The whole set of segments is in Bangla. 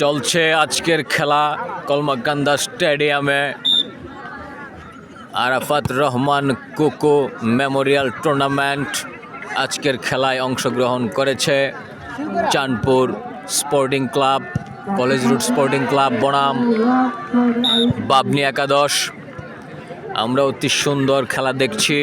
চলছে আজকের খেলা কলমাকান্দা স্টেডিয়ামে। আরাফাত রহমান কোকো মেমোরিয়াল টুর্নামেন্ট আজকের খেলায় অংশগ্রহণ করেছে Chandpur sporting club, college road sporting club, বনাম, বাবনি একাদশ। আমরা অতি সুন্দর খেলা দেখছি।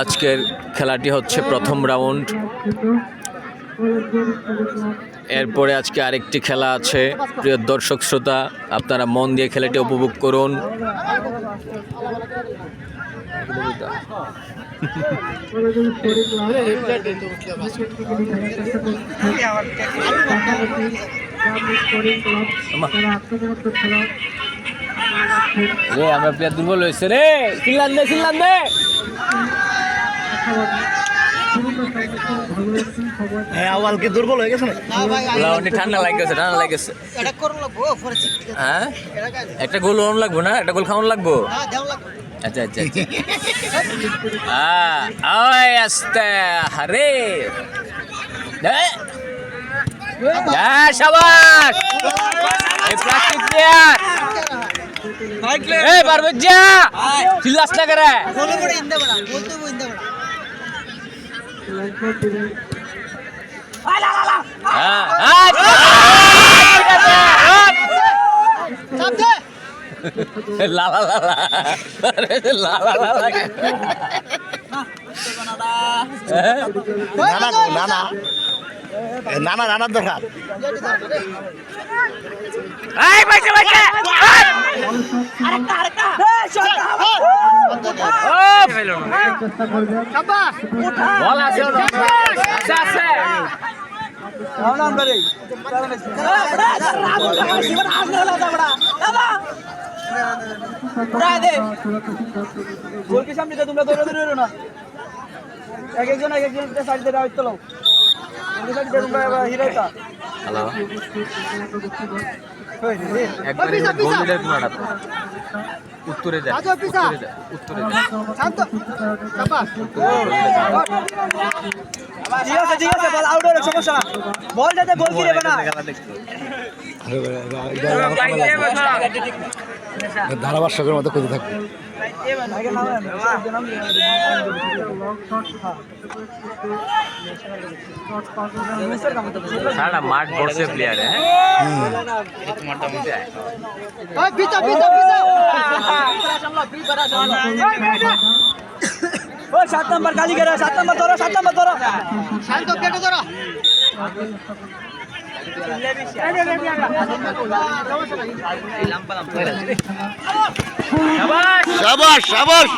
আজকের খেলাটি হচ্ছে প্রথম রাউন্ড। এরপরে আজকে আরেকটি খেলা আছে। প্রিয় দর্শক শ্রোতা, আপনারা মন দিয়ে খেলাটি উপভোগ করুন। আমরা প্লেয়ার দুর্বল হয়েছে রে। চিল্লান দে চিল্লান দে। হ্যাঁ আওয়াল দুর্বল হয়ে গেছে না ঠান্ডা লাগতেছে ঠান্ডা লাগতেছে। হ্যাঁ? একটা গোল ওন লাগবো না? একটা গোল খাওয়ান লাগবো? হ্যাঁ আচ্ছা আচ্ছা আচ্ছা। হ্যাঁ ওই আস্তে আরে হ্যাঁ? শাবাশ এই প্লাস্টিক প্লেয়ার এই পারবজ্জা চিল্লাস না করে। বলে পড়ে ইন্দে বড়া বলতে ইন্দে বড়া। হ্যাঁ চাপ দে লা লা লা লা আরে লা লা লা লা হ্যাঁ? নানা নানা নানা বাইছে ও না শাবাশ বল আছে আছে আছে গোলকে সামনে তোমরা দৌড়ে দৌড়ে না এক একজন এক একজন সাইড দিয়ে রাইট তোলো সাইড দিয়ে তোমরা হিরোটা হ্যালো একবার পিছা, গোল পিছা। দিলে তোমার উত্তরে যায় উত্তরে যায় উত্তরে যায় ঠিক আছে ঠিক আছে বল আউট হলে সমস্যা না। বল যাতে কি দেবে না ধারাভাষ্যকের মতো খুঁজে থাকবে। সারা মাঠ বসে প্লেয়ার হ্যাঁ? পিছা ও সাত নাম্বার কালি গেরা সাত নাম্বার ধরো সাত নাম্বার ধরো। শান্ত কেটে ধরো। সাবাস সাবাস।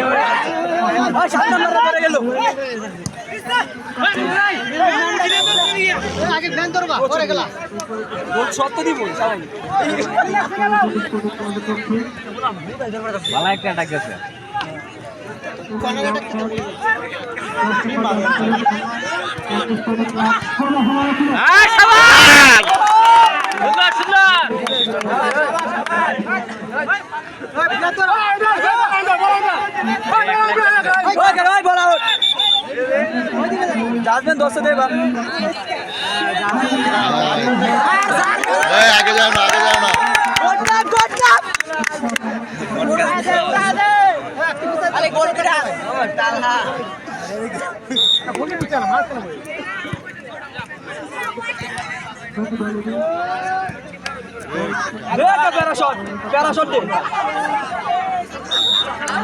ও সাত নাম্বার ধরে গেল। আগে ফ্যান ধরবা পরে গেলা গোল সত্য দিব সবাই ভালো একটা অ্যাটাক গেছে আয় শাবাশ সুন্দর সুন্দর গেল ওই বল আউট। জাজমেন্ট দোস্ত দেবা এই, আগে যাও না আগে যাও না। গোল দে প্যারাশট প্যারাশট গোল এই মেডিকেল ওই প্লেয়ার ধরো